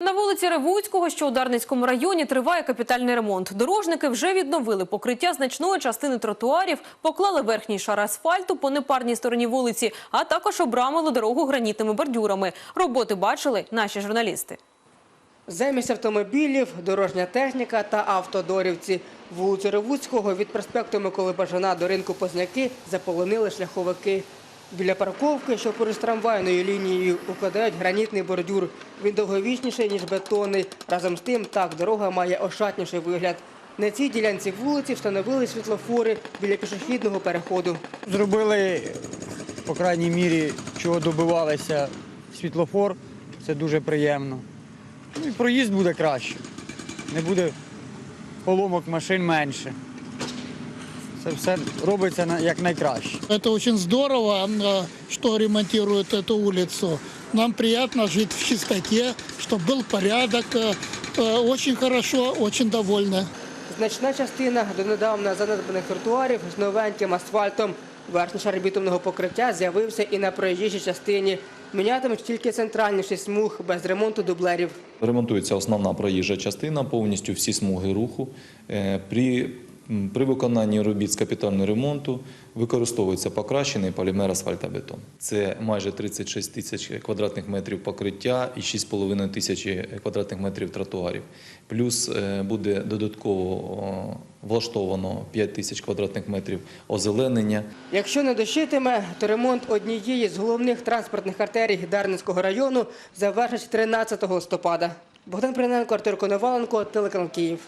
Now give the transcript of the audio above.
На вулиці Ревуцького, що у Дарницькому районі, триває капітальний ремонт. Дорожники вже відновили покриття значної частини тротуарів, поклали верхній шар асфальту по непарній стороні вулиці, а також обрамили дорогу гранітними бордюрами. Роботи бачили наші журналісти. Замість автомобілів, дорожня техніка та автодорівці. Вулицю Ревуцького від проспекту Миколи Бажана до ринку Позняки заполонили шляховики. Біля парковки, що поруч трамвайною лінією, укладають гранітний бордюр. Він довговічніший, ніж бетонний. Разом з тим, так, дорога має ошатніший вигляд. На цій ділянці вулиці встановили світлофори біля пішохідного переходу. Зробили, по крайній мірі, чого добивалися світлофор. Це дуже приємно. Ну і проїзд буде краще. Не буде поломок машин менше Це все робиться на- як найкраще. Это очень здорово, э, что ремонтируют эту улицу. Нам приятно жить в чистоте, чтобы был порядок. Э, э, Очень хорошо, очень довольны. Значна частина донедавна занедбаних тротуарів з новеньким асфальтом. Верхній шар бітумного покриття з'явився і на проїжджій частині. Мінятимуть тільки центральні шість смуг без ремонту дублерів. Ремонтується основна проїжджа частина, повністю всі смуги руху. Е, При, м, при виконанні робіт з капітального ремонту використовується покращений полімер асфальтобетон. Це майже 36 тисяч квадратних метрів покриття і 6,5 тисячі квадратних метрів тротуарів. Плюс е, буде додатково влаштовано 5 тисяч квадратних метрів озеленення. Якщо не дощитиме, то ремонт однієї з головних транспортних артерій Дарницького району завершить 13 листопада. Богдан Приненко, Артур Коноваленко, телеканал Київ.